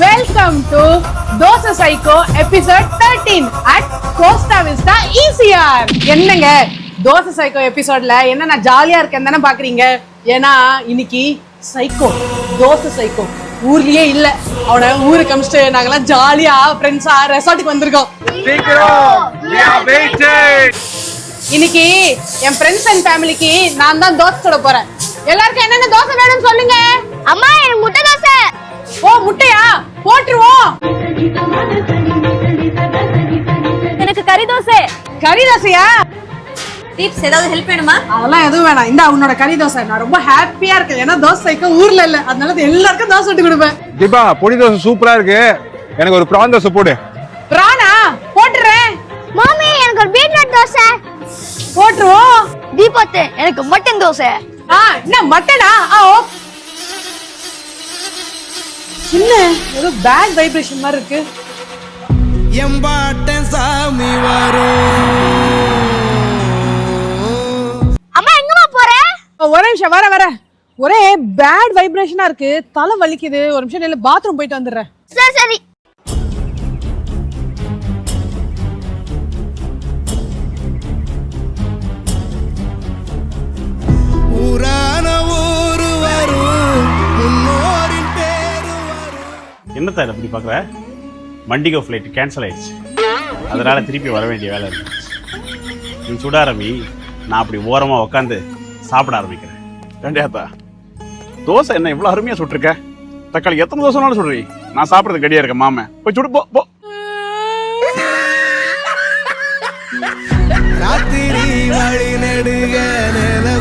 Welcome to dosa psycho episode 13 at Costa Vista ECR என்னங்க? Dosa psycho எபிசோட்ல என்ன நான் ஜாலியா இருக்கேன் தானே பாக்குறீங்க? ஏன்னா இன்னைக்கு சைக்கோ தோசை சைக்கோ ஊர்லயே இல்ல. அவனை ஊருக்கு அமிச்சிட்டு நாங்கெல்லாம் ஜாலியா ஃப்ரெண்ட்ஸா ரெசார்ட்டுக்கு வந்திருக்கோம். இன்னைக்கு என் ஃப்ரெண்ட்ஸ் அண்ட் ஃபேமிலிக்கு நான் தான் தோசை சுட போறேன். எல்லாருக்கும் என்னென்ன தோசை வேணும்னு சொல்லுங்க. கறி தோசை கறி தோசையா டிப்ஸ் ஏதாவது ஹெல்ப் வேணுமா? அதெல்லாம் எதுவும் வேணாம். இந்த உன்னோட கறி தோசை நான் ரொம்ப ஹாப்பியா இருக்கேன். ஏன்னா தோசைக்கு ஊர்ல இல்ல. அதனால எல்லாருக்கும் தோசை சுட்டு கொடுப்பேன். தீபா பொடி தோசை சூப்பரா இருக்கு. எனக்கு ஒரு ப்ரான் தோசை போடு. பிரானா போட்டுறேன். மாமி எனக்கு ஒரு பீட்ரூட் தோசை. போட்டுருவோம். தீபத்து எனக்கு மட்டன் தோசை. ஆ என்ன மட்டனா ஆ ஓ. என்ன ஏதோ பேட் வைப்ரேஷன் மாதிரி இருக்கு. எம்பாட்டன் சாமி வரும் அம்மா எங்கம்மா போற? ஒரே நிமிஷம் வர வர. ஒரே பேட் வைப்ரேஷனா இருக்கு. தலை வலிக்குது. ஒரு நிமிஷம் நில்லு. பாத்ரூம் போயிட்டு வந்துடுறேன். சரி சரி. ஊரான ஊரு வரும். மண்டிகோ ஃப்ளைட் கேன்சல் ஆயிடுச்சு. அதனால திருப்பி வர வேண்டிய வேலை இருந்துச்சு நீ சுட ஆரம்பி நான் அப்படி ஓரமாக உட்காந்து சாப்பிட ஆரம்பிக்கிறேன். ஏண்டியாத்தா தோசை என்ன இவ்வளோ அருமையாக சுட்டிருக்க? தக்காளி எத்தனை தோசைனாலும் சுடுறி. நான் சாப்பிட்றது கடியா இருக்கேன் மாமன் போய் சுடு போ போ. ராத்திரி வழி நெடுக நில